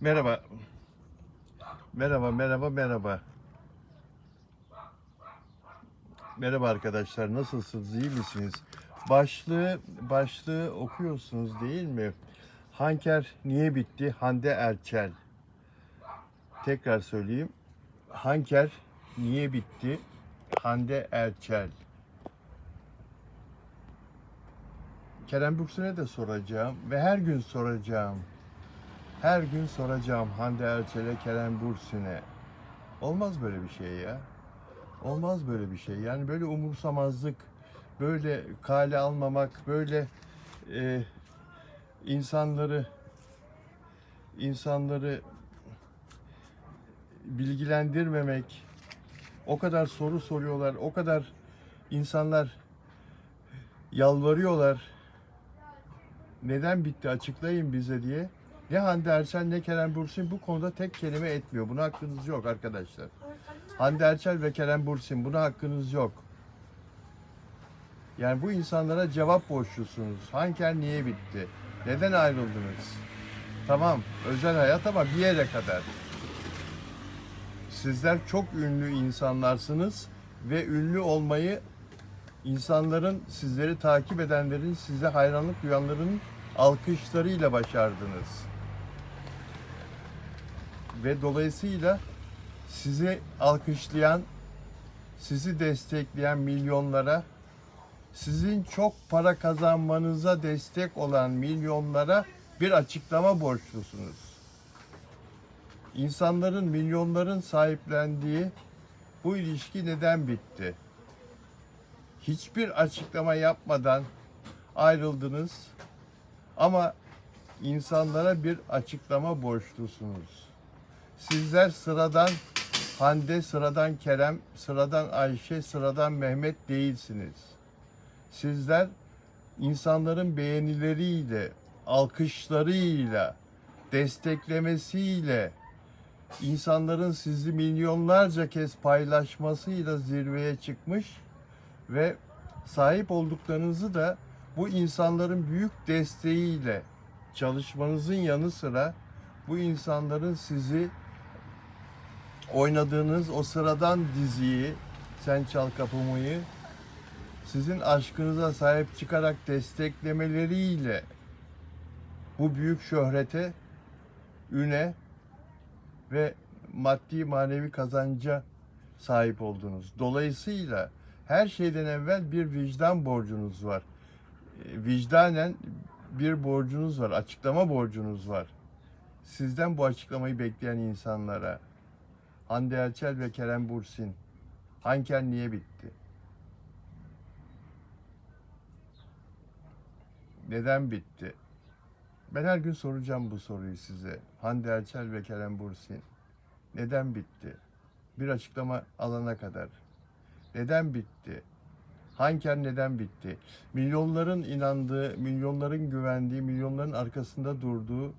Merhaba. Merhaba, merhaba, merhaba. Merhaba arkadaşlar, nasılsınız, iyi misiniz? Başlığı, başlığı okuyorsunuz değil mi? Hanker niye bitti? Hande Erçel. Tekrar söyleyeyim. Hanker niye bitti? Hande Erçel. Kerem Bürsin'e de soracağım ve her gün soracağım. Her gün soracağım Hande Erçel'e, Kerem Bürsin'e. Olmaz böyle bir şey ya. Olmaz böyle bir şey. Yani böyle umursamazlık, böyle kale almamak, böyle e, insanları insanları bilgilendirmemek, o kadar soru soruyorlar, o kadar insanlar yalvarıyorlar. Neden bitti açıklayın bize diye. Ne Hande Erçel ne Kerem Bürsin bu konuda tek kelime etmiyor. Buna hakkınız yok arkadaşlar. Hande Erçel ve Kerem Bürsin buna hakkınız yok. Yani bu insanlara cevap borçlusunuz. Hanker niye bitti? Neden ayrıldınız? Tamam özel hayat ama bir yere kadar. Sizler çok ünlü insanlarsınız ve ünlü olmayı insanların, sizleri takip edenlerin, size hayranlık duyanların alkışlarıyla başardınız. Ve dolayısıyla sizi alkışlayan, sizi destekleyen milyonlara, sizin çok para kazanmanıza destek olan milyonlara bir açıklama borçlusunuz. İnsanların, milyonların sahiplendiği bu ilişki neden bitti? Hiçbir açıklama yapmadan ayrıldınız ama insanlara bir açıklama borçlusunuz. Sizler sıradan Hande, sıradan Kerem, sıradan Ayşe, sıradan Mehmet değilsiniz. Sizler insanların beğenileriyle, alkışlarıyla, desteklemesiyle, insanların sizi milyonlarca kez paylaşmasıyla zirveye çıkmış ve sahip olduklarınızı da bu insanların büyük desteğiyle çalışmanızın yanı sıra bu insanların sizi oynadığınız o sıradan diziyi Sen Çal Kapımı'yı sizin aşkınıza sahip çıkarak desteklemeleriyle bu büyük şöhrete, üne ve maddi manevi kazanca sahip oldunuz. Dolayısıyla her şeyden evvel bir vicdan borcunuz var. E, Vicdanen bir borcunuz var, açıklama borcunuz var. Sizden bu açıklamayı bekleyen insanlara Hande Erçel ve Kerem Bursin Hanker niye bitti? Neden bitti? Ben her gün soracağım bu soruyu size. Hande Erçel ve Kerem Bursin. Neden bitti? Bir açıklama alana kadar. Neden bitti? Hanker neden bitti? Milyonların inandığı, milyonların güvendiği, milyonların arkasında durduğu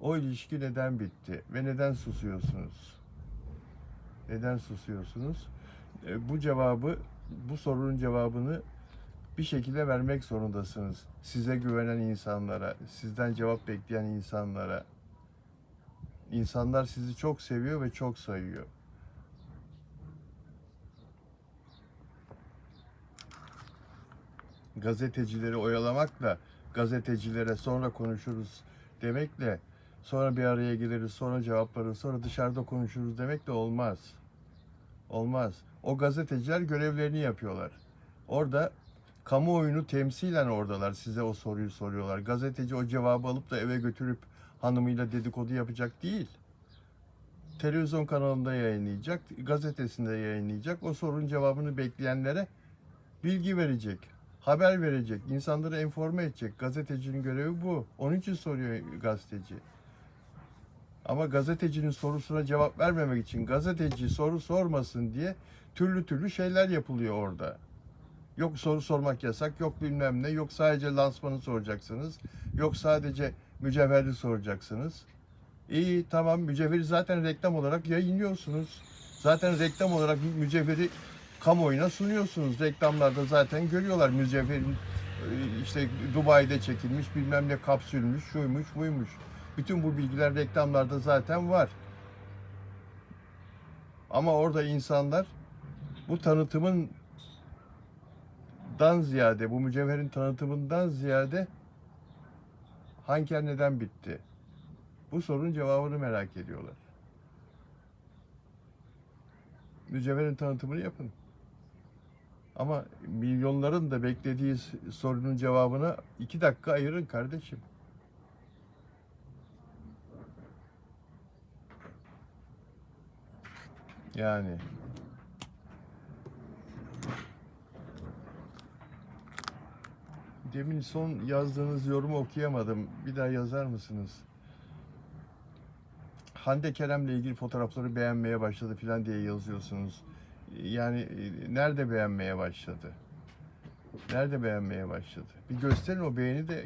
o ilişki neden bitti? Ve neden susuyorsunuz? Neden susuyorsunuz? E, Bu cevabı, bu sorunun cevabını bir şekilde vermek zorundasınız. Size güvenen insanlara, sizden cevap bekleyen insanlara. İnsanlar sizi çok seviyor ve çok sayıyor. Gazetecileri oyalamakla, gazetecilere sonra konuşuruz demekle, sonra bir araya geliriz, sonra cevaplarız, sonra dışarıda konuşuruz demekle olmaz. Olmaz. O gazeteciler görevlerini yapıyorlar. Orada kamuoyunu temsilen oradalar. Size o soruyu soruyorlar. Gazeteci o cevabı alıp da eve götürüp hanımıyla dedikodu yapacak değil. Televizyon kanalında yayınlayacak, gazetesinde yayınlayacak. O sorunun cevabını bekleyenlere bilgi verecek, haber verecek, insanları informe edecek. Gazetecinin görevi bu. Onun için soruyor gazeteci. Ama gazetecinin sorusuna cevap vermemek için gazeteci soru sormasın diye türlü türlü şeyler yapılıyor orada. Yok soru sormak yasak, yok bilmem ne, yok sadece lansmanı soracaksınız, yok sadece mücevheri soracaksınız. İyi tamam mücevheri zaten reklam olarak yayınlıyorsunuz. Zaten reklam olarak mücevheri kamuoyuna sunuyorsunuz. Reklamlarda zaten görüyorlar mücevherin e, işte Dubai'de çekilmiş bilmem ne kapsülmüş, şuymuş, buymuş. Bütün bu bilgiler reklamlarda zaten var. Ama orada insanlar bu tanıtımın dan ziyade, bu mücevherin tanıtımından ziyade Hanker neden bitti? Bu sorunun cevabını merak ediyorlar. Mücevherin tanıtımını yapın. Ama milyonların da beklediği sorunun cevabına iki dakika ayırın kardeşim. Yani. Demin son yazdığınız yorumu okuyamadım. Bir daha yazar mısınız? Hande Kerem'le ilgili fotoğrafları beğenmeye başladı filan diye yazıyorsunuz. Yani e, nerede beğenmeye başladı? Nerede beğenmeye başladı? Bir gösterin o beğeni de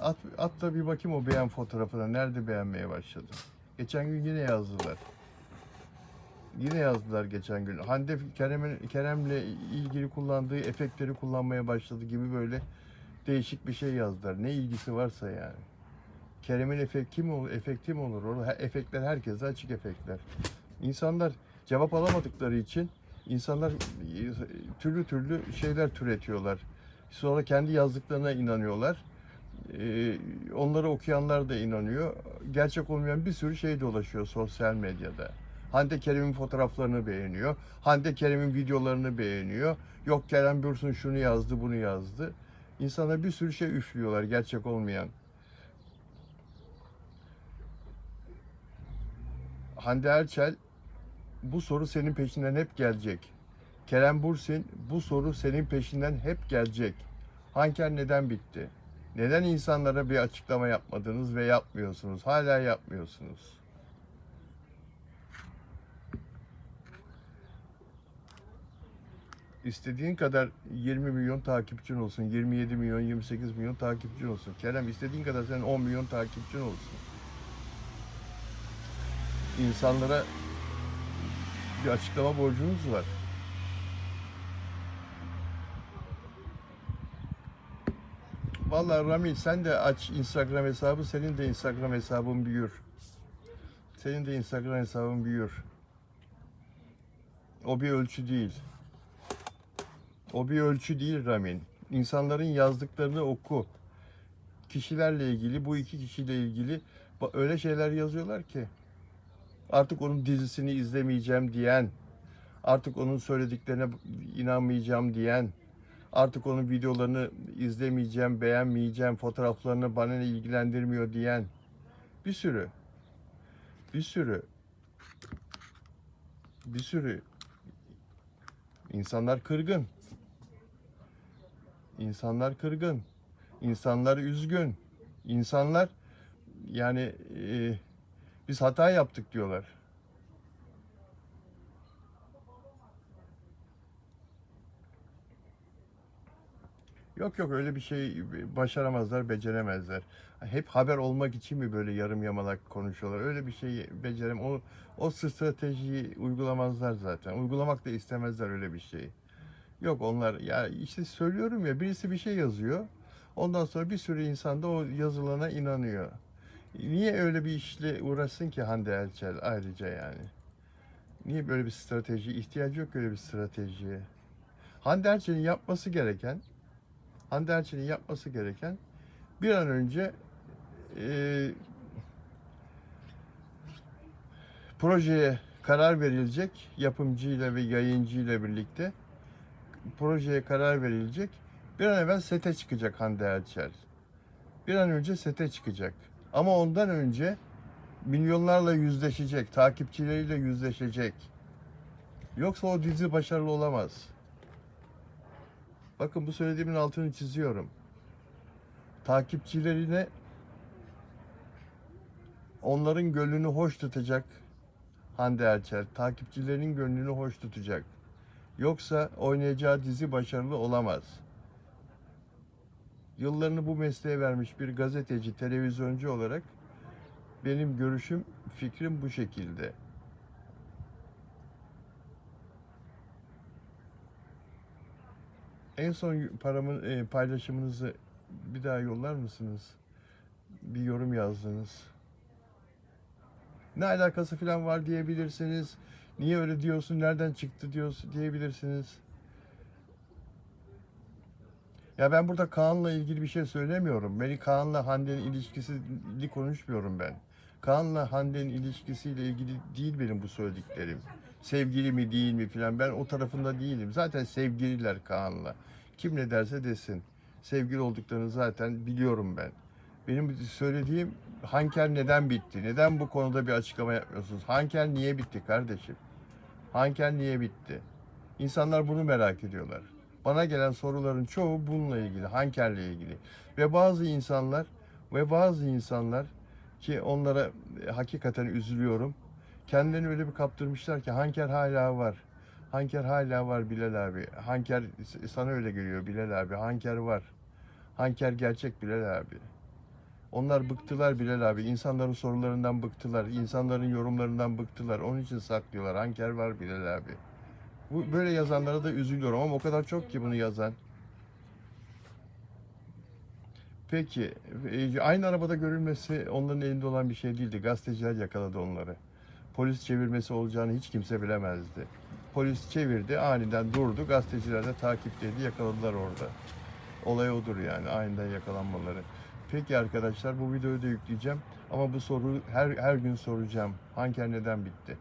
at, at da bir bakayım o beğen fotoğrafına. Nerede beğenmeye başladı? Geçen gün yine yazdılar. Yine yazdılar geçen gün. Hande Kerem'in Kerem'le ilgili kullandığı efektleri kullanmaya başladı gibi böyle değişik bir şey yazdılar. Ne ilgisi varsa yani. Kerem'in efekti mi olur, efekti mi olur? Orada efektler herkese açık efektler. İnsanlar cevap alamadıkları için insanlar e, türlü türlü şeyler türetiyorlar. Sonra kendi yazdıklarına inanıyorlar. Ee, onları okuyanlar da inanıyor. Gerçek olmayan bir sürü şey dolaşıyor sosyal medyada. Hande Kerem'in fotoğraflarını beğeniyor. Hande Kerem'in videolarını beğeniyor. Yok Kerem Bürsin şunu yazdı, bunu yazdı. İnsana bir sürü şey üflüyorlar gerçek olmayan. Hande Erçel bu soru senin peşinden hep gelecek. Kerem Bursin bu soru senin peşinden hep gelecek. Hanker neden bitti? Neden insanlara bir açıklama yapmadınız ve yapmıyorsunuz? Hala yapmıyorsunuz. İstediğin kadar 20 milyon takipçin olsun, 27 milyon, 28 milyon takipçin olsun. Kerem istediğin kadar senin 10 milyon takipçin olsun. İnsanlara bir açıklama borcunuz var. Vallahi Rami sen de aç Instagram hesabı, senin de Instagram hesabın büyür. Senin de Instagram hesabın büyür. O bir ölçü değil. O bir ölçü değil Ramin. İnsanların yazdıklarını oku. Kişilerle ilgili, bu iki kişiyle ilgili öyle şeyler yazıyorlar ki. Artık onun dizisini izlemeyeceğim diyen, artık onun söylediklerine inanmayacağım diyen, artık onun videolarını izlemeyeceğim, beğenmeyeceğim, fotoğraflarını bana ne ilgilendirmiyor diyen bir sürü, bir sürü, bir sürü insanlar kırgın. İnsanlar kırgın. İnsanlar üzgün. İnsanlar yani e, biz hata yaptık diyorlar. Yok yok öyle bir şey başaramazlar, beceremezler. Hep haber olmak için mi böyle yarım yamalak konuşuyorlar? Öyle bir şey becerem o o stratejiyi uygulamazlar zaten. Uygulamak da istemezler öyle bir şeyi. Yok onlar ya işte söylüyorum ya birisi bir şey yazıyor. Ondan sonra bir sürü insan da o yazılana inanıyor. Niye öyle bir işle uğraşsın ki Hande Erçel ayrıca yani? Niye böyle bir strateji? ihtiyacı yok öyle bir stratejiye. Hande Erçel'in yapması gereken Hande Erçel'in yapması gereken bir an önce e, projeye karar verilecek yapımcıyla ve yayıncıyla birlikte projeye karar verilecek. Bir an evvel sete çıkacak Hande Erçel. Bir an önce sete çıkacak. Ama ondan önce milyonlarla yüzleşecek, takipçileriyle yüzleşecek. Yoksa o dizi başarılı olamaz. Bakın bu söylediğimin altını çiziyorum. Takipçilerine onların gönlünü hoş tutacak Hande Erçel. Takipçilerinin gönlünü hoş tutacak. Yoksa oynayacağı dizi başarılı olamaz. Yıllarını bu mesleğe vermiş bir gazeteci, televizyoncu olarak benim görüşüm, fikrim bu şekilde. En son paramın e, paylaşımınızı bir daha yollar mısınız? bir yorum yazdınız. Ne alakası falan var diyebilirsiniz. Niye öyle diyorsun, nereden çıktı diyorsun diyebilirsiniz. Ya ben burada Kaan'la ilgili bir şey söylemiyorum. Beni Kaan'la Hande'nin ilişkisini konuşmuyorum ben. Kaan'la Hande'nin ilişkisiyle ilgili değil benim bu söylediklerim. Sevgili mi değil mi filan ben o tarafında değilim. Zaten sevgililer Kaan'la. Kim ne derse desin. Sevgili olduklarını zaten biliyorum ben. Benim söylediğim Hanker neden bitti? Neden bu konuda bir açıklama yapmıyorsunuz? Hanker niye bitti kardeşim? Hanker niye bitti? İnsanlar bunu merak ediyorlar. Bana gelen soruların çoğu bununla ilgili, Hanker'le ilgili. Ve bazı insanlar ve bazı insanlar ki onlara e, hakikaten üzülüyorum. Kendilerini öyle bir kaptırmışlar ki Hanker hala var. Hanker hala var Bilal abi. Hanker sana öyle geliyor Bilal abi. Hanker var. Hanker gerçek Bilal abi. Onlar bıktılar Bilal abi. İnsanların sorularından bıktılar. İnsanların yorumlarından bıktılar. Onun için saklıyorlar. Hanker var Bilal abi. Bu böyle yazanlara da üzülüyorum ama o kadar çok ki bunu yazan. Peki, e, aynı arabada görülmesi onların elinde olan bir şey değildi. Gazeteciler yakaladı onları. Polis çevirmesi olacağını hiç kimse bilemezdi. Polis çevirdi, aniden durdu. Gazeteciler de takipteydi, yakaladılar orada. Olay odur yani, aniden yakalanmaları. Peki arkadaşlar, bu videoyu da yükleyeceğim. Ama bu soruyu her, her gün soracağım. Hanker neden bitti?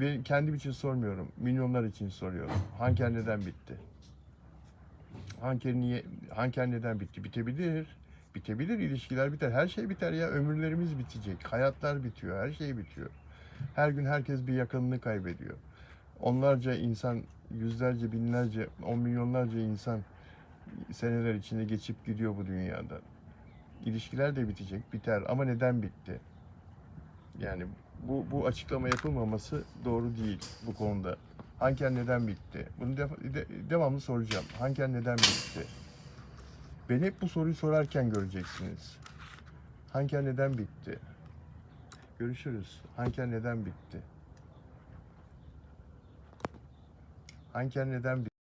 Ben kendim için sormuyorum. Milyonlar için soruyorum. Hanker neden bitti? Hanker niye Hanker neden bitti? Bitebilir. Bitebilir, ilişkiler biter. Her şey biter ya. Ömürlerimiz bitecek. Hayatlar bitiyor. Her şey bitiyor. Her gün herkes bir yakınını kaybediyor. Onlarca insan, yüzlerce, binlerce, on milyonlarca insan seneler içinde geçip gidiyor bu dünyada. İlişkiler de bitecek, biter. Ama neden bitti? Yani bu, bu açıklama yapılmaması doğru değil bu konuda. Hanker neden bitti? Bunu def- de- devamlı soracağım. Hanker neden bitti? Beni hep bu soruyu sorarken göreceksiniz. Hanker neden bitti? Görüşürüz. Hanker neden bitti? Hanker neden bitti?